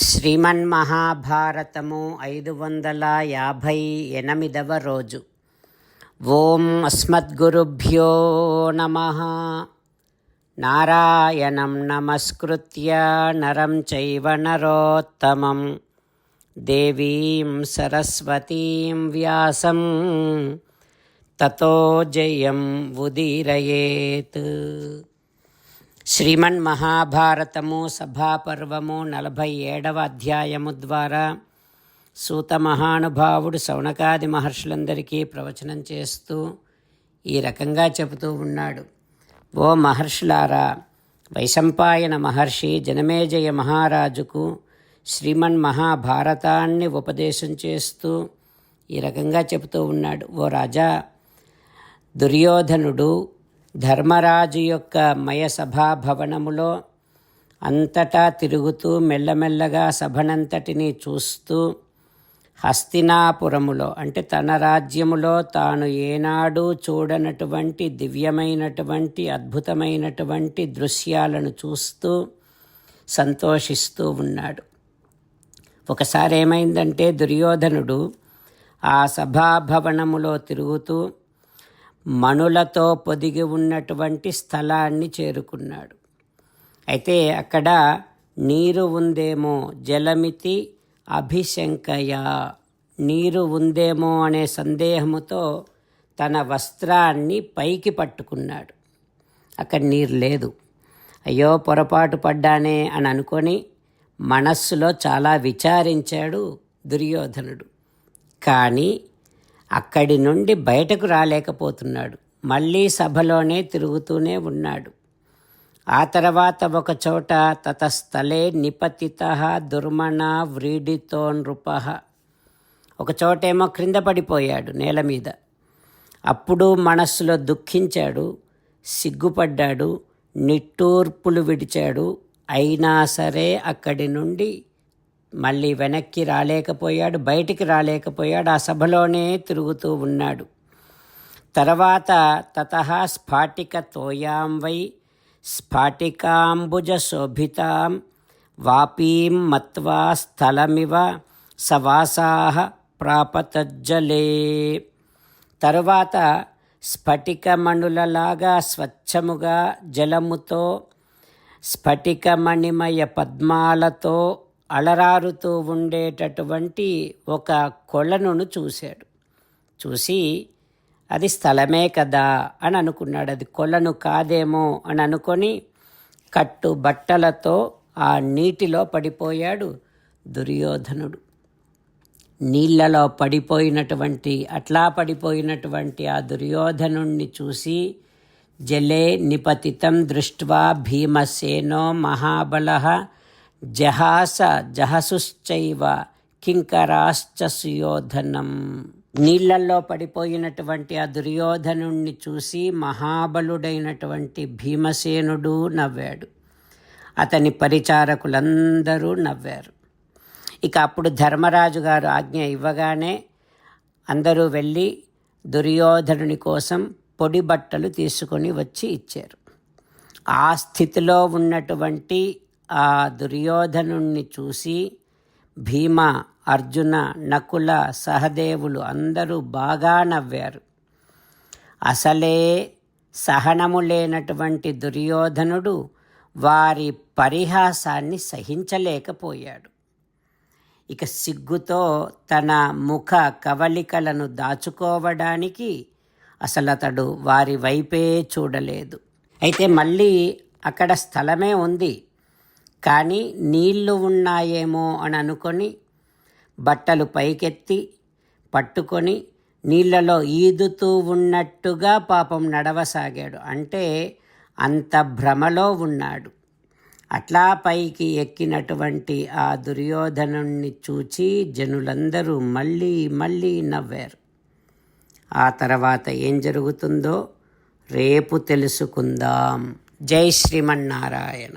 శ్రీమన్మహాభారతము ఐదు వందల యాభై ఎనిమిదవ రోజు. ఓం అస్మద్గురుభ్యో నమ. నారాయణం నమస్కృత్య నరం చైవ నరోత్తమం. దేవీం సరస్వతీం వ్యాసం. తతో జయం ఉదీరయేత్. శ్రీమన్ మహాభారతము సభాపర్వము నలభై ఏడవ అధ్యాయము ద్వారా సూత మహానుభావుడు శౌనకాది మహర్షులందరికీ ప్రవచనం చేస్తూ ఈ రకంగా చెబుతూ ఉన్నాడు. ఓ మహర్షులారా వైశంపాయన మహర్షి జనమేజయ మహారాజుకు శ్రీమన్ మహాభారతాన్ని ఉపదేశం చేస్తూ ఈ రకంగా చెబుతూ ఉన్నాడు. ఓ రాజా దుర్యోధనుడు ధర్మరాజు యొక్క మయ సభాభవనములో అంతటా తిరుగుతూ మెల్లమెల్లగా సభనంతటినీ చూస్తూ హస్తినాపురములో అంటే తన రాజ్యములో తాను ఏనాడు చూడనటువంటి దివ్యమైనటువంటి అద్భుతమైనటువంటి దృశ్యాలను చూస్తూ సంతోషిస్తూ ఉన్నాడు. ఒకసారి ఏమైందంటే దుర్యోధనుడు ఆ సభాభవనములో తిరుగుతూ మణులతో పొదిగి ఉన్నటువంటి స్థలాన్ని చేరుకున్నాడు. అయితే అక్కడ నీరు ఉందేమో జలమితి అభిశంకయ. నీరు ఉందేమో అనే సందేహముతో తన వస్త్రాన్ని పైకి పట్టుకున్నాడు. అక్కడ నీరు లేదు. అయ్యో పొరపాటు పడ్డానే అని అనుకొని మనస్సులో చాలా విచారించాడు దుర్యోధనుడు. కానీ అక్కడి నుండి బయటకు రాలేకపోతున్నాడు. మళ్ళీ సభలోనే తిరుగుతూనే ఉన్నాడు. ఆ తర్వాత ఒకచోట తతస్థలే నిపతిత దుర్మణ వ్రీడితో నృప ఒకచోటేమో క్రింద పడిపోయాడు నేల మీద. అప్పుడు మనస్సులో దుఃఖించాడు సిగ్గుపడ్డాడు నిట్టూర్పులు విడిచాడు. అయినా సరే అక్కడి నుండి మళ్ళీ వెనక్కి రాలేకపోయాడు బయటికి రాలేకపోయాడు ఆ సభలోనే తిరుగుతూ ఉన్నాడు. తర్వాత తత స్ఫాటిక తోయాం వై స్ఫాటికాంబుజ శోభితాం వాపీం మత్వా స్థలమివ సవాసా ప్రాపతజ్జలే. తరువాత స్ఫటికమణులలాగా స్వచ్ఛముగా జలముతో స్ఫటికమణిమయ పద్మాలతో అలరారుతూ ఉండేటటువంటి ఒక కొలను చూశాడు. చూసి అది స్థలమే కదా అని అనుకున్నాడు. అది కొలను కాదేమో అని అనుకొని కట్టు బట్టలతో ఆ నీటిలో పడిపోయాడు దుర్యోధనుడు. నీళ్ళలో పడిపోయినటువంటి అట్లా పడిపోయినటువంటి ఆ దుర్యోధనుణ్ణి చూసి జలే నిపతితం దృష్ట్వా భీమసేనో మహాబల జహాస జహసుశ్చైవ కింకరాశ్చ సుయోధనం. నీళ్ళల్లో పడిపోయినటువంటి ఆ దుర్యోధనుణ్ణి చూసి మహాబలుడైనటువంటి భీమసేనుడు నవ్వాడు. అతని పరిచారకులందరూ నవ్వారు. ఇక అప్పుడు ధర్మరాజు గారు ఆజ్ఞ ఇవ్వగానే అందరూ వెళ్ళి దుర్యోధనుని కోసం పొడి బట్టలు తీసుకొని వచ్చి ఇచ్చారు. ఆ స్థితిలో ఉన్నటువంటి ఆ దుర్యోధనుణ్ణి చూసి భీమ అర్జున నకుల సహదేవులు అందరూ బాగా నవ్వారు. అసలే సహనము లేనటువంటి దుర్యోధనుడు వారి పరిహాసాన్ని సహించలేకపోయాడు. ఇక సిగ్గుతో తన ముఖ కవలికలను దాచుకోవడానికి అసలు అతడు వారి వైపే చూడలేదు. అయితే మళ్ళీ అక్కడ స్థలమే ఉంది. కానీ నీళ్ళు ఉన్నాయేమో అని అనుకొని బట్టలు పైకెత్తి పట్టుకొని నీళ్ళలో ఈదుతూ ఉన్నట్టుగా పాపం నడవసాగాడు. అంటే అంత భ్రమలో ఉన్నాడు. అట్లా పైకి ఎక్కినటువంటి ఆ దుర్యోధనుణ్ణి చూచి జనులందరూ మళ్ళీ మళ్ళీ నవ్వారు. ఆ తర్వాత ఏం జరుగుతుందో రేపు తెలుసుకుందాం. జై శ్రీమన్నారాయణ.